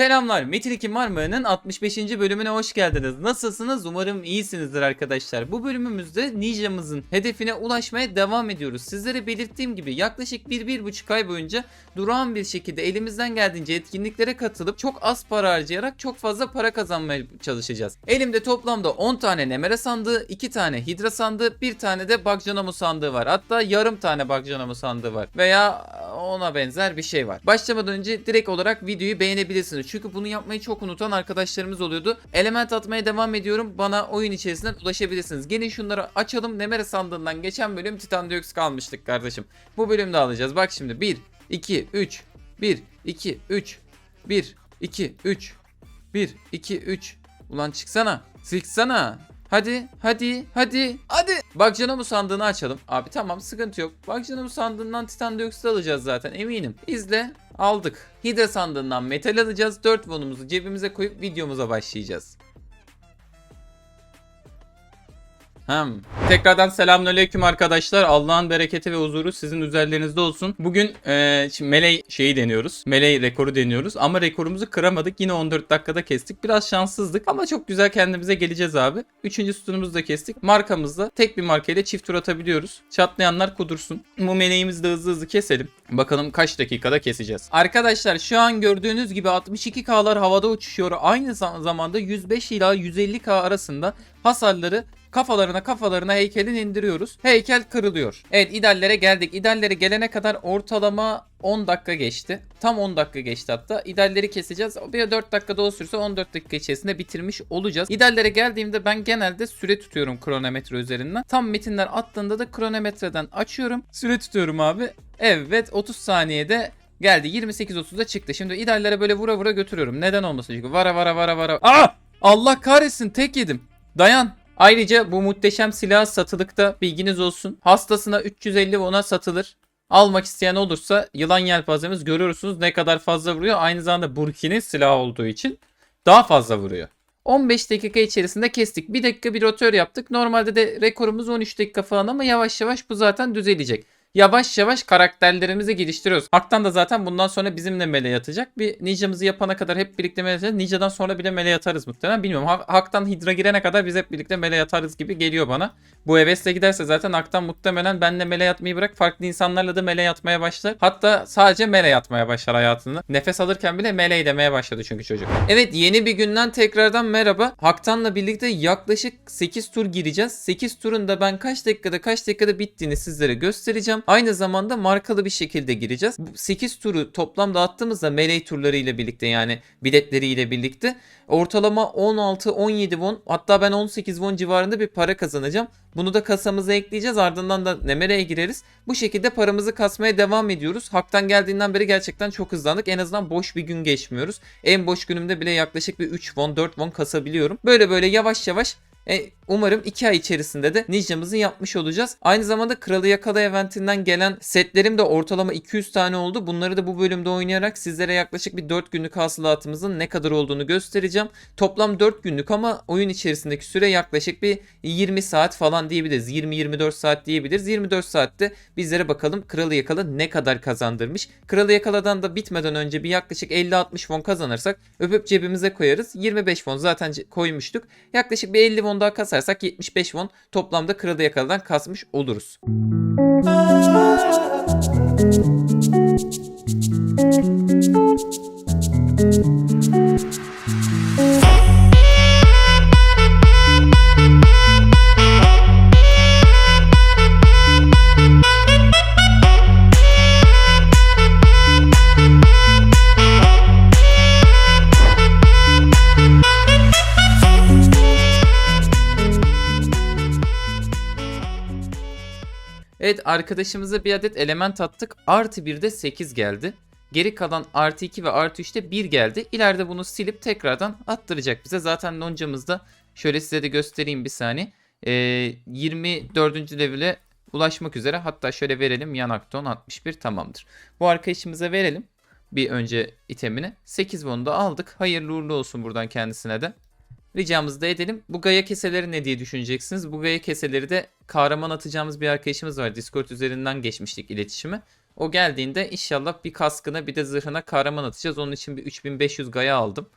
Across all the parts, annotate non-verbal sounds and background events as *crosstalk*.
Selamlar. Metin 2 Marmara'nın 65. bölümüne hoş geldiniz. Nasılsınız? Umarım iyisinizdir arkadaşlar. Bu bölümümüzde Ninja'mızın hedefine ulaşmaya devam ediyoruz. Sizlere belirttiğim gibi yaklaşık 1-1,5 ay boyunca durağan bir şekilde elimizden geldiğince etkinliklere katılıp çok az para harcayarak çok fazla para kazanmaya çalışacağız. Elimde toplamda 10 tane Nemere sandığı, 2 tane Hidra sandığı, 1 tane de Bagjanamo sandığı var. Hatta yarım tane Bagjanamo sandığı var. Veya ona benzer bir şey var. Başlamadan önce direkt olarak videoyu beğenebilirsiniz. Çünkü bunu yapmayı çok unutan arkadaşlarımız oluyordu. Element atmaya devam ediyorum. Bana oyun içerisinden ulaşabilirsiniz. Gelin şunları açalım. Nemere sandığından geçen bölüm Titan Diox kalmıştık kardeşim. Bu bölümde alacağız. Bak şimdi 1, 2, 3, 1, 2, 3, 1, 2, 3, 1, 2, 3. Ulan çıksana. Silksana. Hadi, hadi, hadi, hadi. Bak canımı sandığını açalım. Abi tamam sıkıntı yok. Bak canımı sandığından Titan Dioxid alacağız zaten eminim. İzle. Aldık. Hidra sandığından metal alacağız. 4 vonumuzu cebimize koyup videomuza başlayacağız. Hem. Tekrardan selamünaleyküm arkadaşlar. Allah'ın bereketi ve huzuru sizin üzerlerinizde olsun. Bugün eee şimdi Melee şeyi deniyoruz. Melee rekoru deniyoruz. Ama rekorumuzu kıramadık. Yine 14 dakikada kestik. Biraz şanssızlık ama çok güzel kendimize geleceğiz abi. Üçüncü sütunumuzu da kestik. Markamızda tek bir markayla çift tur atabiliyoruz. Çatlayanlar kudursun. Bu meleğimizi de hızlı hızlı keselim. Bakalım kaç dakikada keseceğiz. Arkadaşlar şu an gördüğünüz gibi 62K'lar havada uçuşuyor. Aynı zam- zamanda 105 ila 150K arasında hasarları kafalarına kafalarına heykelin indiriyoruz. Heykel kırılıyor. Evet idallere geldik. İdallere gelene kadar ortalama 10 dakika geçti. Tam 10 dakika geçti hatta. İdalleri keseceğiz. Bir 4 dakikada o sürse 14 dakika içerisinde bitirmiş olacağız. İdallere geldiğimde ben genelde süre tutuyorum kronometre üzerinden. Tam metinler attığında da kronometreden açıyorum. Süre tutuyorum abi. Evet 30 saniyede geldi. 28.30'da çıktı. Şimdi idallere böyle vura vura götürüyorum. Neden olmasın çünkü. Vara vara vara vara. Aa! Allah kahretsin tek yedim. Dayan. Ayrıca bu muhteşem silah satılıkta bilginiz olsun. Hastasına 350 won'a satılır. Almak isteyen olursa yılan yelpazemiz görüyorsunuz ne kadar fazla vuruyor. Aynı zamanda Burki'nin silahı olduğu için daha fazla vuruyor. 15 dakika içerisinde kestik. 1 dakika bir rotör yaptık. Normalde de rekorumuz 13 dakika falan ama yavaş yavaş bu zaten düzelecek. Yavaş yavaş karakterlerimizi geliştiriyoruz. Hak'tan da zaten bundan sonra bizimle mele yatacak. Bir ninjamızı yapana kadar hep birlikte mele yatacağız. Ninja'dan sonra bile mele yatarız muhtemelen. Bilmiyorum. Ha- Hak'tan Hydra girene kadar biz hep birlikte mele yatarız gibi geliyor bana. Bu hevesle giderse zaten Hak'tan muhtemelen benle mele yatmayı bırak farklı insanlarla da mele yatmaya başlar. Hatta sadece mele yatmaya başlar hayatında. Nefes alırken bile mele demeye başladı çünkü çocuk. Evet yeni bir günden tekrardan merhaba. Hak'tanla birlikte yaklaşık 8 tur gireceğiz. 8 turun da ben kaç dakikada kaç dakikada bittiğini sizlere göstereceğim. Aynı zamanda markalı bir şekilde gireceğiz. Bu 8 turu toplamda attığımızda melee turları ile birlikte yani biletleriyle birlikte ortalama 16-17 won hatta ben 18 won civarında bir para kazanacağım. Bunu da kasamıza ekleyeceğiz ardından da Nemere'ye gireriz. Bu şekilde paramızı kasmaya devam ediyoruz. Hak'tan geldiğinden beri gerçekten çok hızlandık. En azından boş bir gün geçmiyoruz. En boş günümde bile yaklaşık bir 3 won 4 won kasabiliyorum. Böyle böyle yavaş yavaş e, umarım 2 ay içerisinde de ninjamızı yapmış olacağız. Aynı zamanda Kralı Yakala eventinden gelen setlerim de ortalama 200 tane oldu. Bunları da bu bölümde oynayarak sizlere yaklaşık bir 4 günlük hasılatımızın ne kadar olduğunu göstereceğim. Toplam 4 günlük ama oyun içerisindeki süre yaklaşık bir 20 saat falan diyebiliriz. 20-24 saat diyebiliriz. 24 saatte bizlere bakalım Kralı Yakala ne kadar kazandırmış. Kralı Yakala'dan da bitmeden önce bir yaklaşık 50-60 won kazanırsak öpüp cebimize koyarız. 25 won zaten koymuştuk. Yaklaşık bir 50 won daha kasarsak 75 won toplamda Kralı Yakala'dan kasmış oluruz. Arkadaşımıza bir adet element attık. Artı 1 de 8 geldi. Geri kalan artı 2 ve artı 3'te 1 geldi. İleride bunu silip tekrardan attıracak bize. Zaten loncamızda şöyle size de göstereyim bir saniye. Ee, 24. level'e ulaşmak üzere. Hatta şöyle verelim. Yanakton 61 tamamdır. Bu arkadaşımıza verelim. Bir önce itemini. 8 bunu da aldık. Hayırlı uğurlu olsun buradan kendisine de. Ricamızı da edelim. Bu gaya keseleri ne diye düşüneceksiniz? Bu gaya keseleri de kahraman atacağımız bir arkadaşımız var. Discord üzerinden geçmiştik iletişimi. O geldiğinde inşallah bir kaskına bir de zırhına kahraman atacağız. Onun için bir 3500 gaya aldım.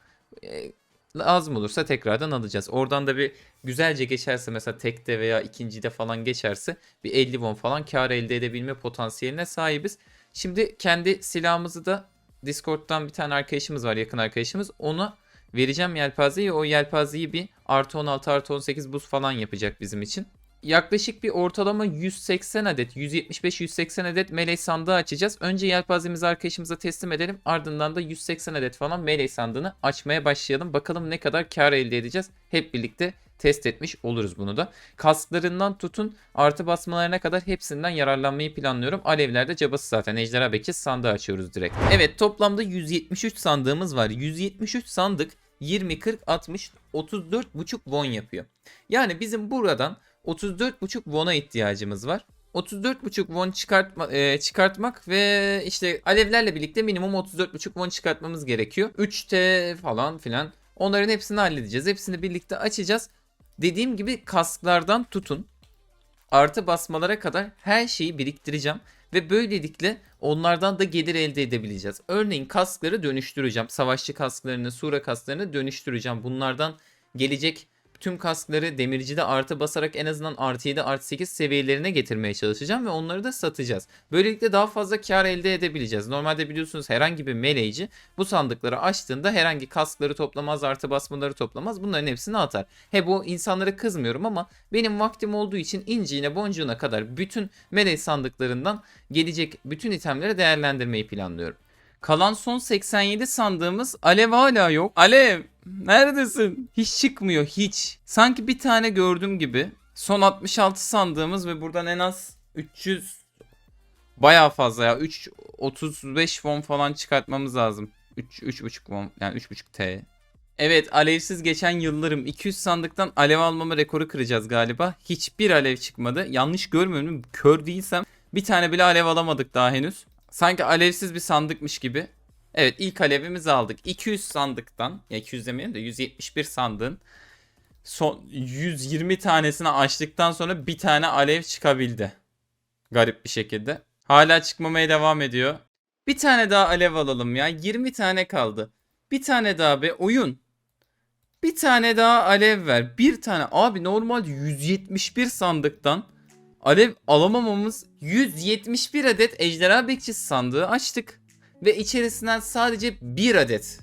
E, lazım olursa tekrardan alacağız. Oradan da bir güzelce geçerse mesela tekte veya ikincide falan geçerse bir 50 won falan kar elde edebilme potansiyeline sahibiz. Şimdi kendi silahımızı da Discord'dan bir tane arkadaşımız var yakın arkadaşımız. Ona vereceğim yelpazeyi. O yelpazeyi bir artı 16 artı 18 buz falan yapacak bizim için. Yaklaşık bir ortalama 180 adet 175-180 adet melee sandığı açacağız. Önce yelpazemizi arkadaşımıza teslim edelim. Ardından da 180 adet falan melee sandığını açmaya başlayalım. Bakalım ne kadar kar elde edeceğiz. Hep birlikte test etmiş oluruz bunu da. Kasklarından tutun artı basmalarına kadar hepsinden yararlanmayı planlıyorum. Alevlerde cabası zaten ejderha bekçi sandığı açıyoruz direkt. Evet toplamda 173 sandığımız var. 173 sandık 20, 40, 60, 34,5 won yapıyor. Yani bizim buradan 34,5 won'a ihtiyacımız var. 34,5 won çıkartma, e, çıkartmak ve işte alevlerle birlikte minimum 34,5 won çıkartmamız gerekiyor. 3T falan filan. Onların hepsini halledeceğiz. Hepsini birlikte açacağız. Dediğim gibi kasklardan tutun. Artı basmalara kadar her şeyi biriktireceğim. Ve böylelikle onlardan da gelir elde edebileceğiz. Örneğin kaskları dönüştüreceğim. Savaşçı kasklarını, sura kasklarını dönüştüreceğim. Bunlardan gelecek tüm kaskları demircide artı basarak en azından artı 7 artı 8 seviyelerine getirmeye çalışacağım ve onları da satacağız. Böylelikle daha fazla kar elde edebileceğiz. Normalde biliyorsunuz herhangi bir meleğici bu sandıkları açtığında herhangi kaskları toplamaz artı basmaları toplamaz bunların hepsini atar. He bu insanlara kızmıyorum ama benim vaktim olduğu için inciğine boncuğuna kadar bütün melek sandıklarından gelecek bütün itemleri değerlendirmeyi planlıyorum. Kalan son 87 sandığımız Alev hala yok. Alev neredesin? Hiç çıkmıyor hiç. Sanki bir tane gördüm gibi. Son 66 sandığımız ve buradan en az 300 bayağı fazla ya. 3 35 won falan çıkartmamız lazım. 3 3.5 won yani 3.5 T. Evet alevsiz geçen yıllarım 200 sandıktan alev almama rekoru kıracağız galiba. Hiçbir alev çıkmadı. Yanlış görmüyorum. Kör değilsem bir tane bile alev alamadık daha henüz. Sanki alevsiz bir sandıkmış gibi. Evet ilk alevimizi aldık. 200 sandıktan ya 200 demeyelim de 171 sandığın son 120 tanesini açtıktan sonra bir tane alev çıkabildi. Garip bir şekilde. Hala çıkmamaya devam ediyor. Bir tane daha alev alalım ya. 20 tane kaldı. Bir tane daha be oyun. Bir tane daha alev ver. Bir tane. Abi normal 171 sandıktan alev alamamamız 171 adet ejderha bekçisi sandığı açtık. Ve içerisinden sadece bir adet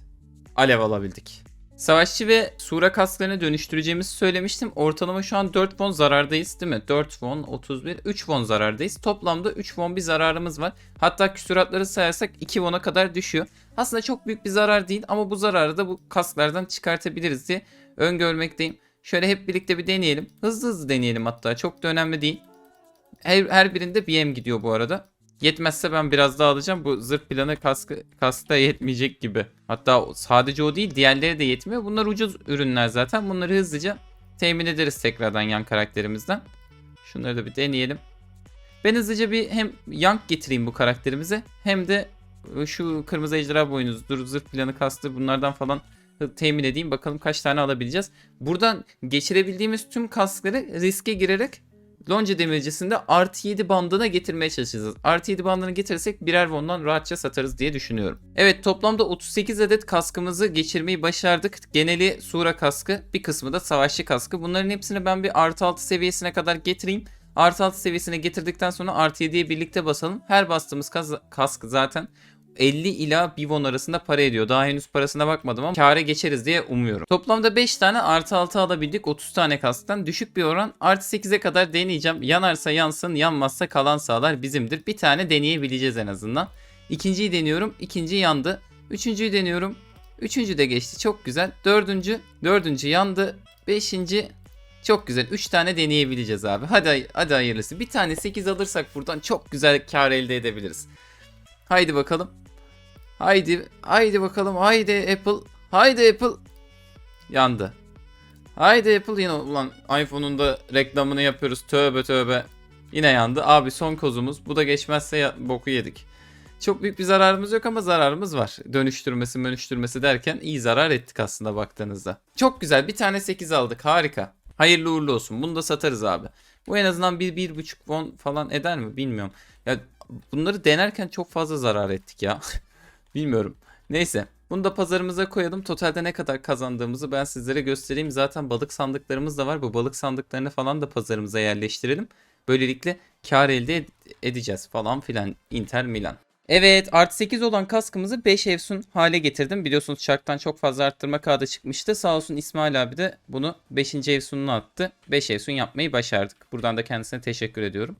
alev alabildik. Savaşçı ve sura kasklarını dönüştüreceğimizi söylemiştim. Ortalama şu an 4 won zarardayız değil mi? 4 won, 31, 3 won zarardayız. Toplamda 3 won bir zararımız var. Hatta küsuratları sayarsak 2 won'a kadar düşüyor. Aslında çok büyük bir zarar değil ama bu zararı da bu kasklardan çıkartabiliriz diye öngörmekteyim. Şöyle hep birlikte bir deneyelim. Hızlı hızlı deneyelim hatta. Çok da önemli değil. Her, her birinde BM gidiyor bu arada. Yetmezse ben biraz daha alacağım. Bu zırh planı kaskı, kaskta yetmeyecek gibi. Hatta sadece o değil diğerleri de yetmiyor. Bunlar ucuz ürünler zaten. Bunları hızlıca temin ederiz tekrardan yan karakterimizden. Şunları da bir deneyelim. Ben hızlıca bir hem yank getireyim bu karakterimize hem de şu kırmızı ejderha boynuzdur, zırh planı kastı bunlardan falan temin edeyim. Bakalım kaç tane alabileceğiz. Buradan geçirebildiğimiz tüm kaskları riske girerek Lonca demircisinde artı 7 bandına getirmeye çalışacağız. Artı 7 bandını getirirsek birer won'dan rahatça satarız diye düşünüyorum. Evet toplamda 38 adet kaskımızı geçirmeyi başardık. Geneli sura kaskı bir kısmı da savaşçı kaskı. Bunların hepsini ben bir artı 6 seviyesine kadar getireyim. Artı 6 seviyesine getirdikten sonra artı 7'ye birlikte basalım. Her bastığımız kask zaten 50 ila 1 won arasında para ediyor. Daha henüz parasına bakmadım ama kâra geçeriz diye umuyorum. Toplamda 5 tane artı 6 alabildik 30 tane kasktan. Düşük bir oran artı 8'e kadar deneyeceğim. Yanarsa yansın yanmazsa kalan sağlar bizimdir. Bir tane deneyebileceğiz en azından. İkinciyi deniyorum. İkinci yandı. Üçüncüyü deniyorum. Üçüncü de geçti. Çok güzel. Dördüncü. Dördüncü yandı. Beşinci. Çok güzel. 3 tane deneyebileceğiz abi. Hadi hadi hayırlısı. Bir tane 8 alırsak buradan çok güzel kar elde edebiliriz. Haydi bakalım. Haydi, haydi bakalım. Haydi Apple. Haydi Apple. Yandı. Haydi Apple yine ulan iPhone'un da reklamını yapıyoruz. Tövbe tövbe. Yine yandı. Abi son kozumuz. Bu da geçmezse ya, boku yedik. Çok büyük bir zararımız yok ama zararımız var. Dönüştürmesi dönüştürmesi derken iyi zarar ettik aslında baktığınızda. Çok güzel. Bir tane 8 aldık. Harika. Hayırlı uğurlu olsun. Bunu da satarız abi. Bu en azından bir, bir buçuk won falan eder mi bilmiyorum. Ya bunları denerken çok fazla zarar ettik ya. *laughs* Bilmiyorum. Neyse. Bunu da pazarımıza koyalım. Totalde ne kadar kazandığımızı ben sizlere göstereyim. Zaten balık sandıklarımız da var. Bu balık sandıklarını falan da pazarımıza yerleştirelim. Böylelikle kar elde ed- edeceğiz falan filan. Inter Milan. Evet artı 8 olan kaskımızı 5 Efsun hale getirdim. Biliyorsunuz çarktan çok fazla arttırma kağıdı çıkmıştı. Sağ olsun İsmail abi de bunu 5. Efsun'una attı. 5 Efsun yapmayı başardık. Buradan da kendisine teşekkür ediyorum.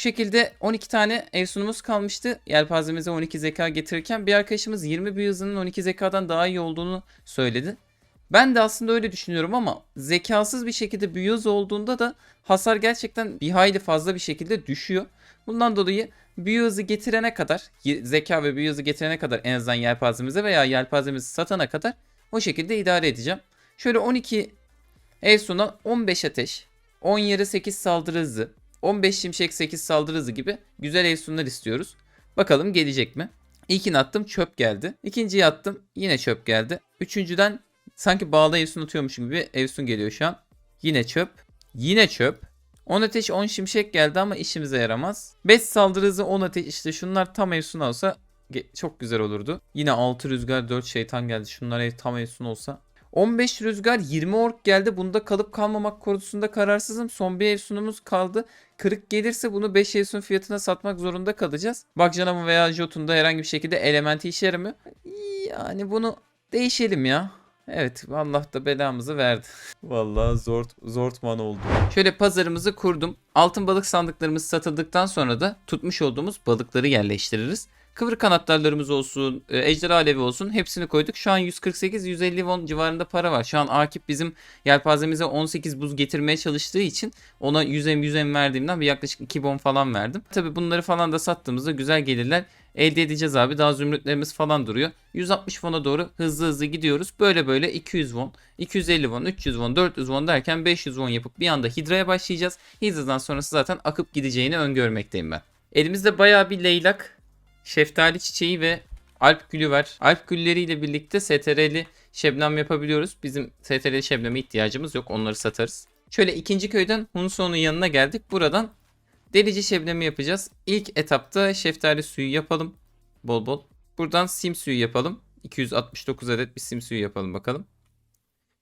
Şekilde 12 tane Efsun'umuz kalmıştı. Yelpazemize 12 zeka getirirken bir arkadaşımız 20 büyü hızının 12 zekadan daha iyi olduğunu söyledi. Ben de aslında öyle düşünüyorum ama zekasız bir şekilde büyü hızı olduğunda da hasar gerçekten bir hayli fazla bir şekilde düşüyor. Bundan dolayı büyü hızı getirene kadar, zeka ve büyü hızı getirene kadar en azından yelpazemize veya yelpazemizi satana kadar o şekilde idare edeceğim. Şöyle 12 Efsun'a 15 ateş, 10 yarı 8 saldırı hızı, 15 şimşek 8 saldırı hızı gibi güzel Efsunlar istiyoruz. Bakalım gelecek mi? İlkini attım çöp geldi. İkinciyi attım yine çöp geldi. Üçüncüden sanki bağlı Efsun atıyormuşum gibi Efsun geliyor şu an. Yine çöp. Yine çöp. 10 ateş 10 şimşek geldi ama işimize yaramaz. 5 saldırı hızı 10 ateş işte şunlar tam Efsun olsa çok güzel olurdu. Yine 6 rüzgar 4 şeytan geldi. Şunlar tam Efsun olsa. 15 rüzgar 20 ork geldi. Bunda kalıp kalmamak konusunda kararsızım. Son bir Efsun'umuz kaldı. Kırık gelirse bunu 5 Efsun fiyatına satmak zorunda kalacağız. Bak canım veya Jotun'da herhangi bir şekilde elementi işe yaramıyor. Yani bunu değişelim ya. Evet Allah da belamızı verdi. Vallahi zor zortman oldu. Şöyle pazarımızı kurdum. Altın balık sandıklarımız satıldıktan sonra da tutmuş olduğumuz balıkları yerleştiririz. Kıvır kanatlarlarımız olsun, e, ejderha alevi olsun hepsini koyduk. Şu an 148-150 won civarında para var. Şu an Akif bizim yelpazemize 18 buz getirmeye çalıştığı için ona 100M 100M verdiğimden bir yaklaşık 2 bon falan verdim. Tabi bunları falan da sattığımızda güzel gelirler elde edeceğiz abi. Daha zümrütlerimiz falan duruyor. 160 won'a doğru hızlı hızlı gidiyoruz. Böyle böyle 200 won, 250 won, 300 won, 400 won derken 500 won yapıp bir anda Hidra'ya başlayacağız. Hidra'dan sonrası zaten akıp gideceğini öngörmekteyim ben. Elimizde bayağı bir leylak, şeftali çiçeği ve alp gülü var. Alp gülleriyle birlikte STR'li şebnem yapabiliyoruz. Bizim STR'li şebneme ihtiyacımız yok. Onları satarız. Şöyle ikinci köyden Hunso'nun yanına geldik. Buradan delici şebnemi yapacağız. İlk etapta şeftali suyu yapalım. Bol bol. Buradan sim suyu yapalım. 269 adet bir sim suyu yapalım bakalım.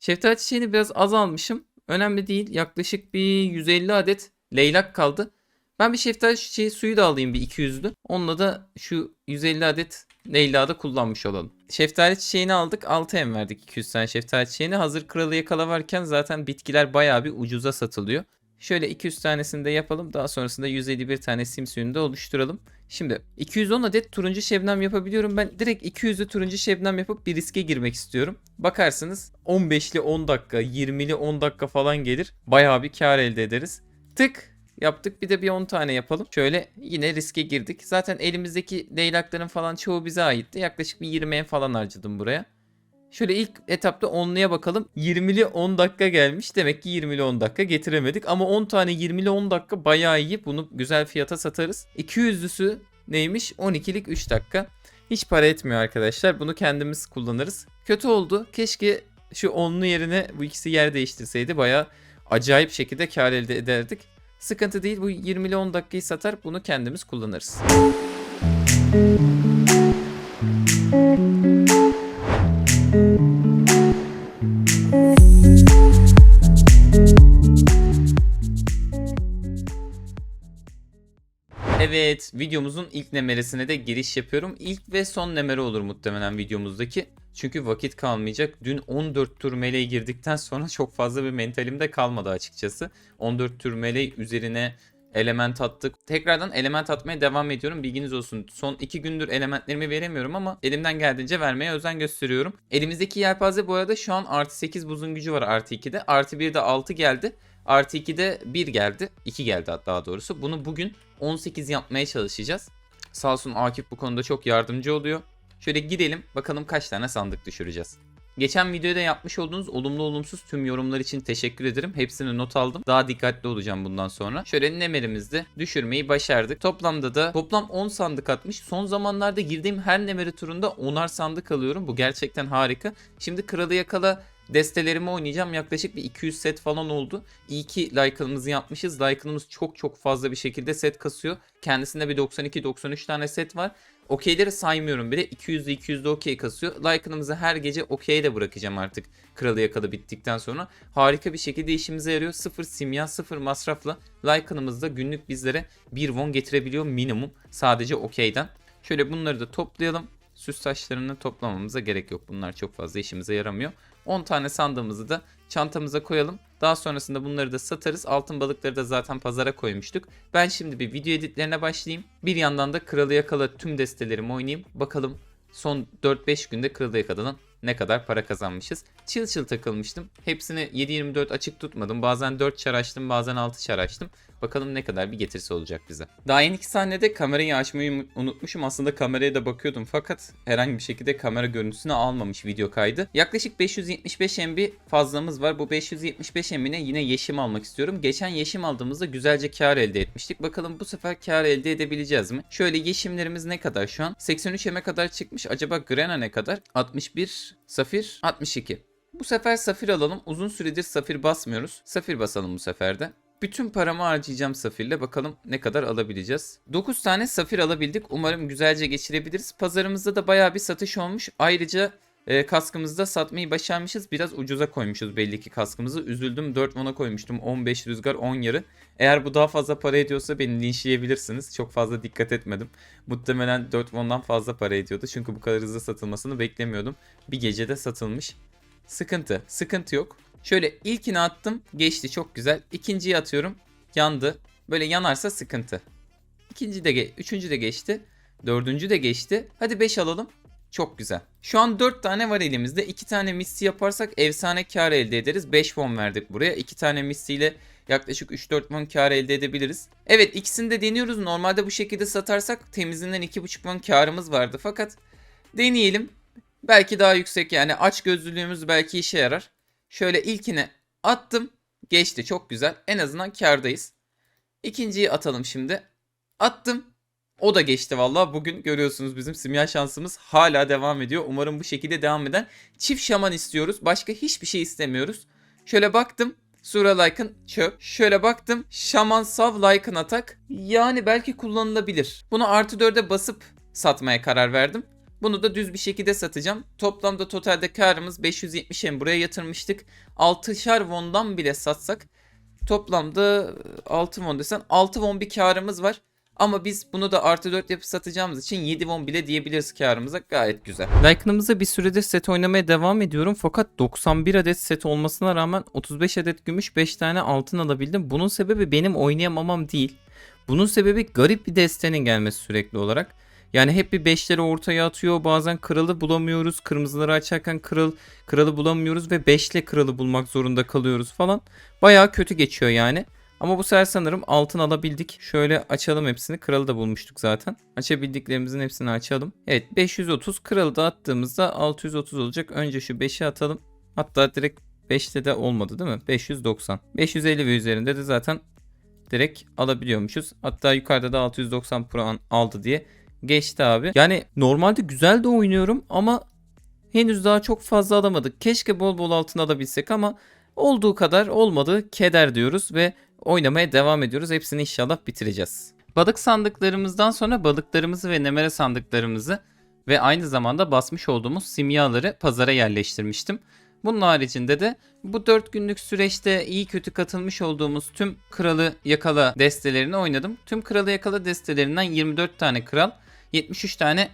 Şeftali çiçeğini biraz az almışım. Önemli değil. Yaklaşık bir 150 adet leylak kaldı. Ben bir şeftali çiçeği suyu da alayım bir 200'lü. Onunla da şu 150 adet Leyla'da kullanmış olalım. Şeftali çiçeğini aldık. 6 em verdik 200 tane şeftali çiçeğini. Hazır kralı yakala varken zaten bitkiler bayağı bir ucuza satılıyor. Şöyle 200 tanesini de yapalım. Daha sonrasında 151 tane sim suyunu da oluşturalım. Şimdi 210 adet turuncu şebnem yapabiliyorum. Ben direkt 200'lü turuncu şebnem yapıp bir riske girmek istiyorum. Bakarsınız 15'li 10 dakika, 20'li 10 dakika falan gelir. Bayağı bir kar elde ederiz. Tık yaptık. Bir de bir 10 tane yapalım. Şöyle yine riske girdik. Zaten elimizdeki leylakların falan çoğu bize aitti. Yaklaşık bir 20'ye falan harcadım buraya. Şöyle ilk etapta 10'luya bakalım. 20'li 10 dakika gelmiş. Demek ki 20'li 10 dakika getiremedik. Ama 10 tane 20'li 10 dakika bayağı iyi. Bunu güzel fiyata satarız. 200'lüsü neymiş? 12'lik 3 dakika. Hiç para etmiyor arkadaşlar. Bunu kendimiz kullanırız. Kötü oldu. Keşke şu 10'lu yerine bu ikisi yer değiştirseydi. Bayağı acayip şekilde kar elde ederdik. Sıkıntı değil. Bu 20'li 10 dakikayı satar. Bunu kendimiz kullanırız. Evet, videomuzun ilk nemeresine de giriş yapıyorum. İlk ve son nemere olur muhtemelen videomuzdaki. Çünkü vakit kalmayacak. Dün 14 tur meleğe girdikten sonra *laughs* çok fazla bir mentalimde kalmadı açıkçası. 14 tur meleği üzerine element attık. Tekrardan element atmaya devam ediyorum. Bilginiz olsun. Son 2 gündür elementlerimi veremiyorum ama elimden geldiğince vermeye özen gösteriyorum. Elimizdeki yelpaze bu arada şu an artı 8 buzun gücü var artı 2'de. Artı 1'de 6 geldi. Artı 2'de 1 geldi. 2 geldi daha doğrusu. Bunu bugün 18 yapmaya çalışacağız. Sağ olsun Akif bu konuda çok yardımcı oluyor. Şöyle gidelim bakalım kaç tane sandık düşüreceğiz. Geçen videoda yapmış olduğunuz olumlu olumsuz tüm yorumlar için teşekkür ederim. Hepsini not aldım. Daha dikkatli olacağım bundan sonra. Şöyle nemerimizde düşürmeyi başardık. Toplamda da toplam 10 sandık atmış. Son zamanlarda girdiğim her nemeri turunda 10'ar sandık alıyorum. Bu gerçekten harika. Şimdi kralı yakala Destelerimi oynayacağım. Yaklaşık bir 200 set falan oldu. İyi ki Lycan'ımızı yapmışız. Lycan'ımız çok çok fazla bir şekilde set kasıyor. Kendisinde bir 92-93 tane set var. Okeyleri saymıyorum bile. 200'de 200'de okey kasıyor. Lycan'ımızı her gece okey'e de bırakacağım artık. Kralı yakalı bittikten sonra. Harika bir şekilde işimize yarıyor. Sıfır simya, sıfır masrafla Lycan'ımız da günlük bizlere bir won getirebiliyor minimum. Sadece okeyden. Şöyle bunları da toplayalım. Süs taşlarını toplamamıza gerek yok. Bunlar çok fazla işimize yaramıyor. 10 tane sandığımızı da çantamıza koyalım. Daha sonrasında bunları da satarız. Altın balıkları da zaten pazara koymuştuk. Ben şimdi bir video editlerine başlayayım. Bir yandan da Kralı Yakala tüm destelerimi oynayayım. Bakalım son 4-5 günde Kralı Yakala'dan ne kadar para kazanmışız. Çıl çıl takılmıştım. Hepsini 7-24 açık tutmadım. Bazen 4 çar açtım bazen 6 çar açtım. Bakalım ne kadar bir getirisi olacak bize. Daha yeni iki sahnede kamerayı açmayı unutmuşum. Aslında kameraya da bakıyordum fakat herhangi bir şekilde kamera görüntüsünü almamış video kaydı. Yaklaşık 575 MB fazlamız var. Bu 575 MB'ne yine yeşim almak istiyorum. Geçen yeşim aldığımızda güzelce kar elde etmiştik. Bakalım bu sefer kar elde edebileceğiz mi? Şöyle yeşimlerimiz ne kadar şu an? 83 M'e kadar çıkmış. Acaba Grena ne kadar? 61, Safir 62. Bu sefer safir alalım. Uzun süredir safir basmıyoruz. Safir basalım bu sefer de. Bütün paramı harcayacağım safirle. Bakalım ne kadar alabileceğiz. 9 tane safir alabildik. Umarım güzelce geçirebiliriz. Pazarımızda da baya bir satış olmuş. Ayrıca e, kaskımızda satmayı başarmışız. Biraz ucuza koymuşuz belli ki kaskımızı. Üzüldüm 4 mona koymuştum. 15 rüzgar 10 yarı. Eğer bu daha fazla para ediyorsa beni linçleyebilirsiniz. Çok fazla dikkat etmedim. Muhtemelen 4 won'dan fazla para ediyordu. Çünkü bu kadar hızlı satılmasını beklemiyordum. Bir gecede satılmış. Sıkıntı. Sıkıntı yok. Şöyle ilkini attım. Geçti çok güzel. İkinciyi atıyorum. Yandı. Böyle yanarsa sıkıntı. İkinci de, üçüncü de geçti. Dördüncü de geçti. Hadi 5 alalım. Çok güzel. Şu an 4 tane var elimizde. 2 tane misli yaparsak efsane kar elde ederiz. 5 won verdik buraya. 2 tane misliyle yaklaşık 3-4 won kar elde edebiliriz. Evet ikisini de deniyoruz. Normalde bu şekilde satarsak temizinden 2,5 won karımız vardı. Fakat deneyelim. Belki daha yüksek yani aç gözlülüğümüz belki işe yarar. Şöyle ilkini attım. Geçti çok güzel. En azından kardayız. İkinciyi atalım şimdi. Attım. O da geçti valla. Bugün görüyorsunuz bizim simya şansımız hala devam ediyor. Umarım bu şekilde devam eden çift şaman istiyoruz. Başka hiçbir şey istemiyoruz. Şöyle baktım. Sura Lycan çöp. Şöyle baktım. Şaman Sav Lycan atak. Yani belki kullanılabilir. Bunu artı 4'e basıp satmaya karar verdim. Bunu da düz bir şekilde satacağım. Toplamda totalde karımız 570 hem buraya yatırmıştık. 6'şar won'dan bile satsak toplamda 6 won desen 6 won bir karımız var. Ama biz bunu da artı 4 yapıp satacağımız için 7 won bile diyebiliriz karımıza gayet güzel. Lycan'ımıza bir süredir set oynamaya devam ediyorum fakat 91 adet set olmasına rağmen 35 adet gümüş 5 tane altın alabildim. Bunun sebebi benim oynayamamam değil. Bunun sebebi garip bir destenin gelmesi sürekli olarak. Yani hep bir beşleri ortaya atıyor. Bazen kralı bulamıyoruz. Kırmızıları açarken kral kralı bulamıyoruz ve beşle kralı bulmak zorunda kalıyoruz falan. Bayağı kötü geçiyor yani. Ama bu sefer sanırım altın alabildik. Şöyle açalım hepsini. Kralı da bulmuştuk zaten. Açabildiklerimizin hepsini açalım. Evet 530 kralı da attığımızda 630 olacak. Önce şu 5'i atalım. Hatta direkt 5'te de olmadı değil mi? 590. 550 ve üzerinde de zaten direkt alabiliyormuşuz. Hatta yukarıda da 690 puan aldı diye geçti abi. Yani normalde güzel de oynuyorum ama henüz daha çok fazla alamadık. Keşke bol bol altın alabilsek ama olduğu kadar olmadı. Keder diyoruz ve oynamaya devam ediyoruz. Hepsini inşallah bitireceğiz. Balık sandıklarımızdan sonra balıklarımızı ve nemere sandıklarımızı ve aynı zamanda basmış olduğumuz simyaları pazara yerleştirmiştim. Bunun haricinde de bu 4 günlük süreçte iyi kötü katılmış olduğumuz tüm kralı yakala destelerini oynadım. Tüm kralı yakala destelerinden 24 tane kral, 73 tane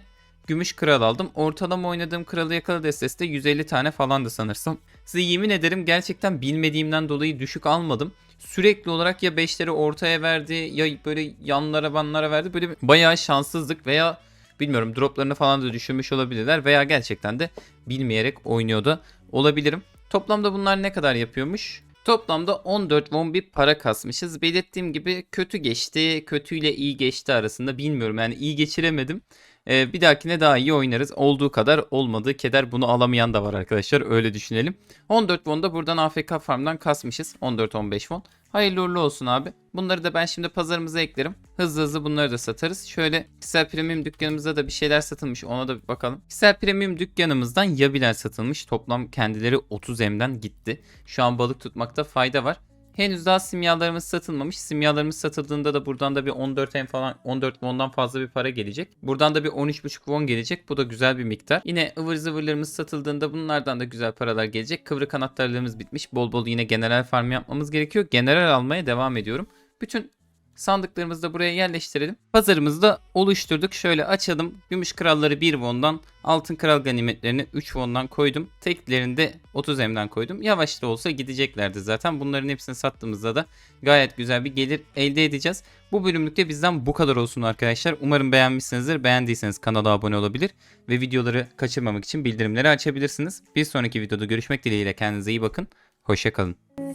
gümüş kral aldım. Ortalama oynadığım kralı yakala destesi de 150 tane falandı sanırsam. Size yemin ederim gerçekten bilmediğimden dolayı düşük almadım. Sürekli olarak ya 5'leri ortaya verdi ya böyle yanlara banlara verdi. Böyle bayağı şanssızlık veya bilmiyorum droplarını falan da düşürmüş olabilirler veya gerçekten de bilmeyerek oynuyordu olabilirim. Toplamda bunlar ne kadar yapıyormuş? Toplamda 14 won bir para kasmışız. Belirttiğim gibi kötü geçti. Kötüyle iyi geçti arasında bilmiyorum. Yani iyi geçiremedim. Ee, bir dahakine daha iyi oynarız. Olduğu kadar olmadığı keder bunu alamayan da var arkadaşlar. Öyle düşünelim. 14 won da buradan AFK farmdan kasmışız. 14-15 won. Hayırlı uğurlu olsun abi. Bunları da ben şimdi pazarımıza eklerim. Hızlı hızlı bunları da satarız. Şöyle kişisel premium dükkanımızda da bir şeyler satılmış. Ona da bir bakalım. Kişisel premium dükkanımızdan yabiler satılmış. Toplam kendileri 30 M'den gitti. Şu an balık tutmakta fayda var. Henüz daha simyalarımız satılmamış. Simyalarımız satıldığında da buradan da bir 14 M falan 14 won'dan fazla bir para gelecek. Buradan da bir 13.5 won gelecek. Bu da güzel bir miktar. Yine ıvır zıvırlarımız satıldığında bunlardan da güzel paralar gelecek. Kıvrı kanatlarlarımız bitmiş. Bol bol yine general farm yapmamız gerekiyor. General almaya devam ediyorum. Bütün sandıklarımızı da buraya yerleştirelim. Pazarımızı da oluşturduk. Şöyle açalım. Gümüş kralları 1 won'dan, altın kral ganimetlerini 3 won'dan koydum. Teklerini de 30 M'den koydum. Yavaş da olsa gideceklerdi zaten. Bunların hepsini sattığımızda da gayet güzel bir gelir elde edeceğiz. Bu bölümlükte bizden bu kadar olsun arkadaşlar. Umarım beğenmişsinizdir. Beğendiyseniz kanala abone olabilir ve videoları kaçırmamak için bildirimleri açabilirsiniz. Bir sonraki videoda görüşmek dileğiyle kendinize iyi bakın. Hoşçakalın.